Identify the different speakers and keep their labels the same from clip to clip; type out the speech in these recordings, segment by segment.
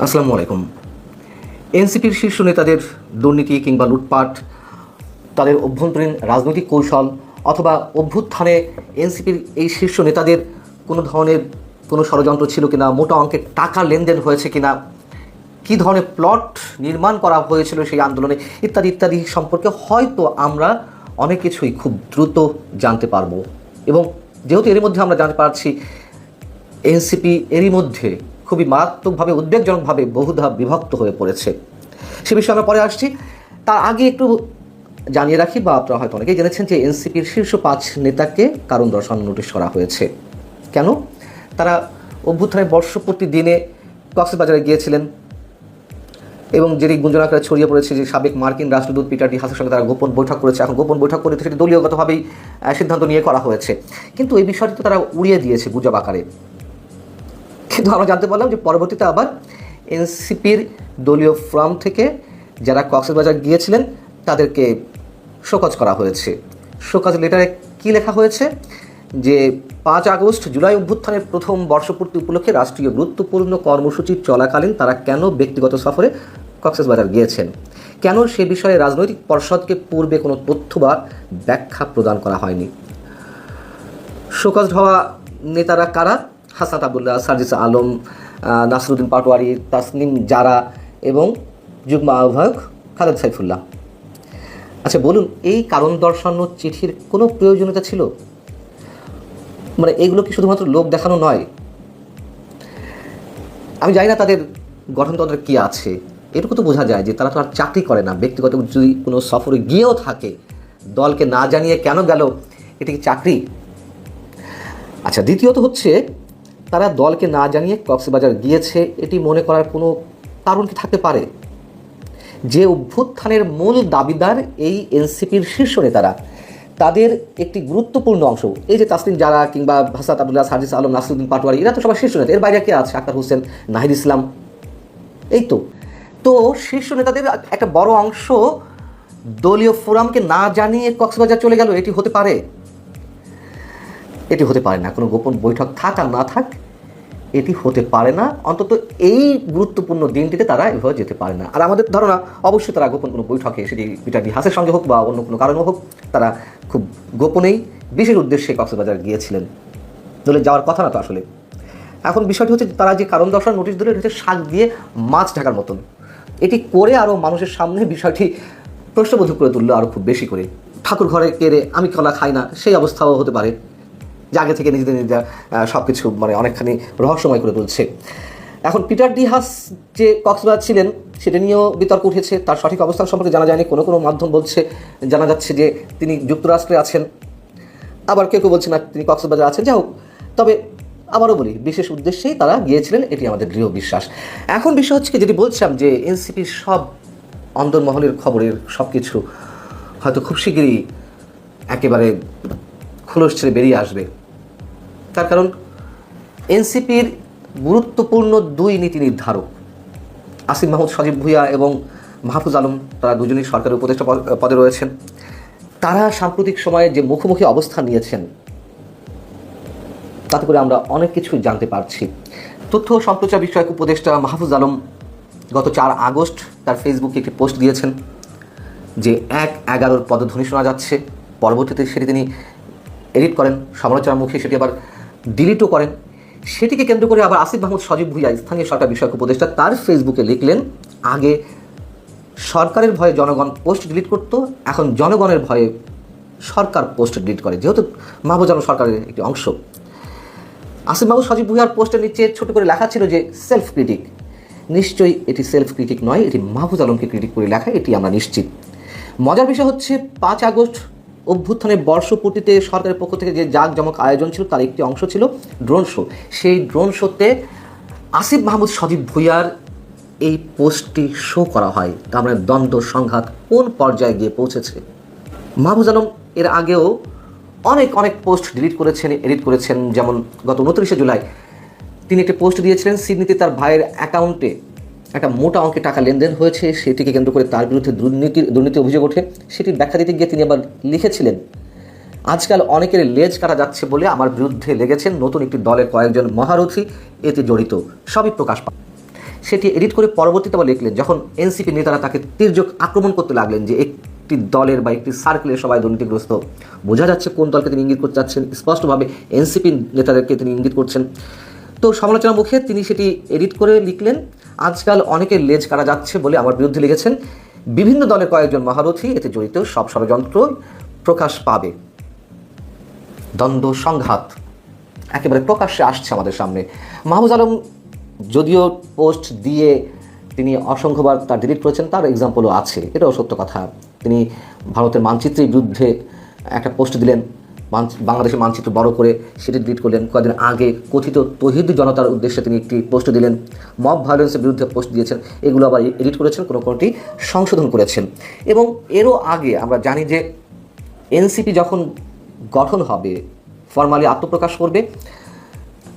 Speaker 1: আসসালামু আলাইকুম। এনসিপির শীর্ষ নেতাদের দুর্নীতি কিংবা লুটপাট, তাদের অভ্যন্তরীণ রাজনৈতিক কৌশল অথবা অভ্যুত্থানে এনসিপির এই শীর্ষ নেতাদের কোনো ধরনের কোনো ষড়যন্ত্র ছিল কিনা, মোটা অঙ্কের টাকা লেনদেন হয়েছে কিনা, কী ধরনের প্লট নির্মাণ করা হয়েছিল সেই আন্দোলনে ইত্যাদি ইত্যাদি সম্পর্কে হয়তো আমরা অনেক কিছুই খুব দ্রুত জানতে পারব। এবং যেহেতু এর মধ্যে আমরা জানতে পারছি, এনসিপি এরই মধ্যে খুবই মারাত্মকভাবে, উদ্বেগজনকভাবে বহুধা বিভক্ত হয়ে পড়েছে। সে বিষয়ে আমরা পরে আসছি। তার আগে একটু জানিয়ে রাখি, বা আপনারা হয়তো অনেকেই জেনেছেন যে এনসিপির শীর্ষ পাঁচ নেতাকে কারণ দর্শন নোটিশ করা হয়েছে। কেন? তারা অভ্যুত্থানের বর্ষপূর্তি দিনে কক্সবাজারে গিয়েছিলেন এবং যেটি গুঞ্জনাকারে ছড়িয়ে পড়েছে যে সাবেক মার্কিন রাষ্ট্রদূত পিটার ডি হাসের সঙ্গে তারা গোপন বৈঠক করেছে, এখন গোপন বৈঠক করে সেটি দলীয়গতভাবেই সিদ্ধান্ত নিয়ে করা হয়েছে। কিন্তু এই বিষয়টি তো তারা উড়িয়ে দিয়েছে গুজব আকারে। কিন্তু আমরা জানতে পারলাম যে পরবর্তীতে আবার এনসিপির দলীয় ফ্রম থেকে যারা কক্সবাজার গিয়েছিলেন, তাদেরকে শোকজ করা হয়েছে। শোকজ লেটারে কি লেখা হয়েছে? যে পাঁচ আগস্ট জুলাই অভ্যুত্থানের প্রথম বর্ষপূর্তি উপলক্ষে রাষ্ট্রীয় গুরুত্বপূর্ণ কর্মসূচি চলাকালীন তারা কেন ব্যক্তিগত সফরে কক্সবাজার গিয়েছেন? কেন সে বিষয়ে রাজনৈতিক পর্ষদকে পূর্বে কোনো তথ্য বা ব্যাখ্যা প্রদান করা হয়নি? শোকজ হওয়া নেতারা কারা? হাসান আবদুল্লাহ, সার্জিস আলম নাসরুদ্দিন পাটোয়ারি, তাসনিম জারা এবং যুগ্ম আহ্বায়ক খালেদ সাইফুল্লাহ। আচ্ছা বলুন, এই কারণ দর্শানো চিঠির কোনো প্রয়োজনীয়তা ছিল? মানে এগুলো কি শুধুমাত্র লোক দেখানো নয়? আমি জানি না তাদের গঠনতন্ত্রে কী আছে। এটুকু তো বোঝা যায় যে তারা তো আর চাকরি করে না। ব্যক্তিগত যদি কোনো সফরে গিয়েও থাকে, দলকে না জানিয়ে কেন গেল, এটা কি চাকরি? আচ্ছা দ্বিতীয়ত হচ্ছে তারা দলকে না জানিয়ে কক্সবাজার গিয়েছে, এটি মনে করার কোনো কারণ কি থাকতে পারে? যে অভ্যুত্থানের মূল দাবিদার এই এনসিপির শীর্ষ নেতারা, তাদের একটি গুরুত্বপূর্ণ অংশ। এই যে তাসলিম জারা কিংবা ভাসাত আবদুল্লাহ, সার্জিস আলম, নাসিরুদ্দিন পাটোয়ারি, এরা তো সবার শীর্ষ নেতা। এর বাইরে কে আছে? আক্তার হোসেন, নাহিদ ইসলাম। এই তো। তো শীর্ষ নেতাদের একটা বড় অংশ দলীয় ফোরামকে না জানিয়ে কক্সবাজার চলে গেল, এটি হতে পারে? এটি হতে পারে না। কোনো গোপন বৈঠক থাক আর না থাক এটি হতে পারে না, অন্তত এই গুরুত্বপূর্ণ দিনটিতে তারা এভাবে যেতে পারে না। আর আমাদের ধারণা, অবশ্যই তারা গোপন কোনো বৈঠকে সেটি পিটার হাসের সঙ্গে হোক বা অন্য কোনো কারণে হোক, তারা খুব গোপনেই বিশেষ উদ্দেশ্যে কক্সবাজার গিয়েছিলেন। দলে যাওয়ার কথা না তো আসলে। এখন বিষয়টি হচ্ছে তারা যে কারণ দর্শন নোটিশ দিলে হচ্ছে শাক দিয়ে মাছ ঢাকার মতন। এটি করে আরও মানুষের সামনে বিষয়টি প্রশ্নবোধক করে তুললো আরও খুব বেশি করে। ঠাকুর ঘরে কেড়ে আমি কলা খাই না, সেই অবস্থাও হতে পারে। যে আগে থেকে নিজেদের নিজেরা সব কিছু মানে অনেকখানি রহস্যময় করে তুলছে। এখন পিটার ডিহাস যে কক্সবাজার ছিলেন, সেটা নিয়েও বিতর্ক উঠেছে। তার সঠিক অবস্থান সম্পর্কে জানা যায়নি। কোনো কোনো মাধ্যম বলছে, জানা যাচ্ছে যে তিনি যুক্তরাষ্ট্রে আছেন। আবার কেউ কেউ বলছে না তিনি কক্সবাজার আছেন। যাই হোক, তবে আবারও বলি, বিশেষ উদ্দেশ্যেই তারা গিয়েছিলেন, এটি আমাদের দৃঢ় বিশ্বাস। এখন বিষয় হচ্ছে যেটি বলছিলাম যে এনসিপির সব অন্দরমহলের খবরের সব কিছু হয়তো খুব শীঘ্রই একেবারে খোলস ছেড়ে বেরিয়ে আসবে। তার কারণ এনসিপির গুরুত্বপূর্ণ দুই নীতি নির্ধারক, আসিফ মাহমুদ সজীব ভুইয়া এবং মাহফুজ আলম, তারা দুজনেই সরকারের উপদেষ্টা পদ- রয়েছেন। তারা সাম্প্রতিক সময়ে যে মুখোমুখি অবস্থান নিয়েছেন, তাতে করে আমরা অনেক কিছু জানতে পারছি। তথ্য সম্প্রচার বিষয়ক উপদেষ্টা মাহফুজ আলম গত চার আগস্ট তার ফেসবুকে একটি পোস্ট দিয়েছেন যে এক এগারোর পদধ্বনি শোনা যাচ্ছে। পরবর্তীতে সেটি তিনি এডিট করেন। সমালোচনার মুখে সেটি আবার ডিলিটও করেন। সেটিকে কেন্দ্র করে আবার আসিফ মাহমুদ, সজীব ভুইয়া, স্থানীয় সরকার বিষয়ক উপদেষ্টা তার ফেসবুকে লিখলেন, আগে সরকারের ভয়ে জনগণ পোস্ট ডিলিট করতো, এখন জনগণের ভয়ে সরকার পোস্ট ডিলিট করে। যেহেতু মাহবুজ আলম সরকারের একটি অংশ। আসিফ মাহমুদ, সজীব ভুইয়ার পোস্টের নিচে ছোট করে লেখা ছিল যে সেলফ ক্রিটিক নিশ্চয়ই এটি সেলফ ক্রিটিক নয়, এটি মাহফুজ আলমকে ক্রিটিক করে লেখা, এটি আমরা নিশ্চিত। মজার বিষয় হচ্ছে, পাঁচ আগস্ট অভ্যুত্থানের বর্ষপূর্তিতে সরকারের পক্ষ থেকে যে জাঁকজমক আয়োজন ছিল, তার একটি অংশ ছিল ড্রোন শো সেই ড্রোন শোতে আসিফ মাহমুদ সজীব ভুইয়ার এই পোস্টটি শো করা হয়। তার দ্বন্দ্ব, সংঘাত কোন পর্যায়ে গিয়ে পৌঁছেছে? মাহবুজ আলম, এর আগেও অনেক অনেক পোস্ট ডিলিট করেছেন এডিট করেছেন। যেমন গত উনত্রিশে জুলাই তিনি একটি পোস্ট দিয়েছিলেন, সিডনিতে তার ভাইয়ের অ্যাকাউন্টে। একটা মোটা অঙ্কে টাকা লেনদেন হয়েছে, সেটিকে কেন্দ্র করে তার বিরুদ্ধে দুর্নীতির দুর্নীতি অভিযোগ ওঠে। সেটির ব্যাখ্যা দিতে গিয়ে তিনি আবার লিখেছিলেন, আজকাল অনেকের লেজ কাটা যাচ্ছে বলে আমার বিরুদ্ধে লেগেছেন নতুন একটি দলের কয়েকজন মহারথী, এতে জড়িত। সবই প্রকাশ পায়। সেটি এডিট করে পরবর্তীতে আবার লিখলেন, যখন এনসিপি নেতারা তাকে তীর্যক আক্রমণ করতে লাগলেন যে একটি দলের বা একটি সার্কেলের সবাই দুর্নীতিগ্রস্ত। বোঝা যাচ্ছে কোন দলকে তিনি ইঙ্গিত করতে চাচ্ছেন। স্পষ্টভাবে এনসিপি নেতাদেরকে তিনি ইঙ্গিত করছেন। তো সমালোচনা মুখে তিনি সেটি এডিট করে লিখলেন আজকাল অনেকের লেজ কাটা যাচ্ছে বলে আমার বিরুদ্ধে লিখেছেন, বিভিন্ন দলের কয়েকজন মহারথী, এতে জড়িত সব ষড়যন্ত্র প্রকাশ পাবে। দ্বন্দ্ব, সংঘাত একেবারে প্রকাশ্যে আসছে আমাদের সামনে। মাহবুজ আলম যদিও পোস্ট দিয়ে তিনি অসংখ্যবার তার ডিলিট করেছেন, তার এক্সাম্পলও আছে, এটাও সত্য কথা। তিনি ভারতের মানচিত্রের বিরুদ্ধে একটা পোস্ট দিলেন বাংলাদেশের মানচিত্র বড় করে সেটি ডিলিট করলেন। কয়েকদিন আগে কথিত তহিদ জনতার উদ্দেশ্যে তিনি একটি পোস্ট দিলেন। মব ভায়োলেন্সের বিরুদ্ধে পোস্ট দিয়েছেন, এগুলো আবার এডিট করেছেন, কোনো কোনোটি সংশোধন করেছেন। এবং এরও আগে আমরা জানি যে এনসিপি যখন গঠন হবে ফর্মালি আত্মপ্রকাশ করবে,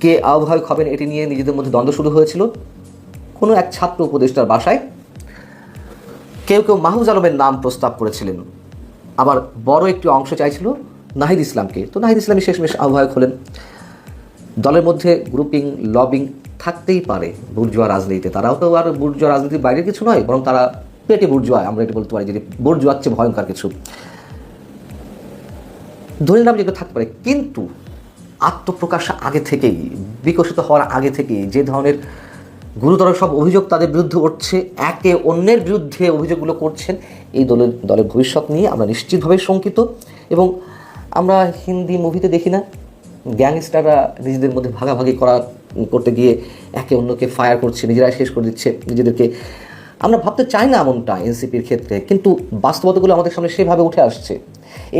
Speaker 1: কে আহ্বায়ক হবেন এটি নিয়ে নিজেদের মধ্যে দ্বন্দ্ব শুরু হয়েছিল। কোনো এক ছাত্র উপদেষ্টার বাসায় কেউ কেউ মাহবুজ আলমের নাম প্রস্তাব করেছিলেন। আবার বড় একটি অংশ চাইছিল নাহিদ ইসলামকে। তো নাহিদ ইসলামী শেষমেশ আহ্বায়ক হলেন। দলের মধ্যে গ্রুপিং লবিং থাকতেই পারে বুর্জুয়া রাজনীতিতে। তারাও তো আর বুর্জুয়া রাজনীতির বাইরে কিছু নয়, বরং তারা পেটে বুর্জুয়া আমরা এটা বলতে পারি যে বুর্জুয়ার চেয়ে ভয়ঙ্কর কিছু। ধরে নিলাম যেগুলো থাকতে পারে, কিন্তু আত্মপ্রকাশ আগে থেকেই, বিকশিত হওয়ার আগে থেকেই, যে ধরনের গুরুতর সব অভিযোগ তাদের বিরুদ্ধে উঠছে, একে অন্যের বিরুদ্ধে অভিযোগগুলো করছেন, এই দলের দলের ভবিষ্যৎ নিয়ে আমরা নিশ্চিতভাবে শঙ্কিত এবং আমরা হিন্দি মুভিতে দেখি না, গ্যাংস্টাররা নিজেদের মধ্যে ভাগাভাগি করা করতে গিয়ে একে অন্যকে ফায়ার করছে, নিজেরাই শেষ করে দিচ্ছে নিজেদেরকে। আমরা ভাবতে চাই না এমনটা এনসিপির ক্ষেত্রে, কিন্তু বাস্তবতাগুলো আমাদের সামনে সেভাবে উঠে আসছে।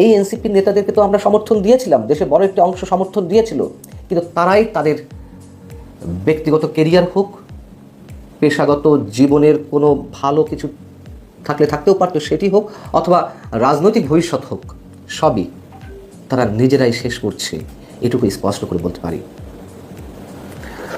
Speaker 1: এই এনসিপির নেতাদেরকে তো আমরা সমর্থন দিয়েছিলাম দেশের বড় একটি অংশ সমর্থন দিয়েছিল, কিন্তু তারাই তাদের ব্যক্তিগত কেরিয়ার হোক, পেশাগত জীবনের কোনো ভালো কিছু থাকলে থাকতেও পারতো সেটি হোক, অথবা রাজনৈতিক ভবিষ্যৎ হোক, সবই তারা নিজেরাই শেষ করছে। এটুকু স্পষ্ট করে বলতে পারি।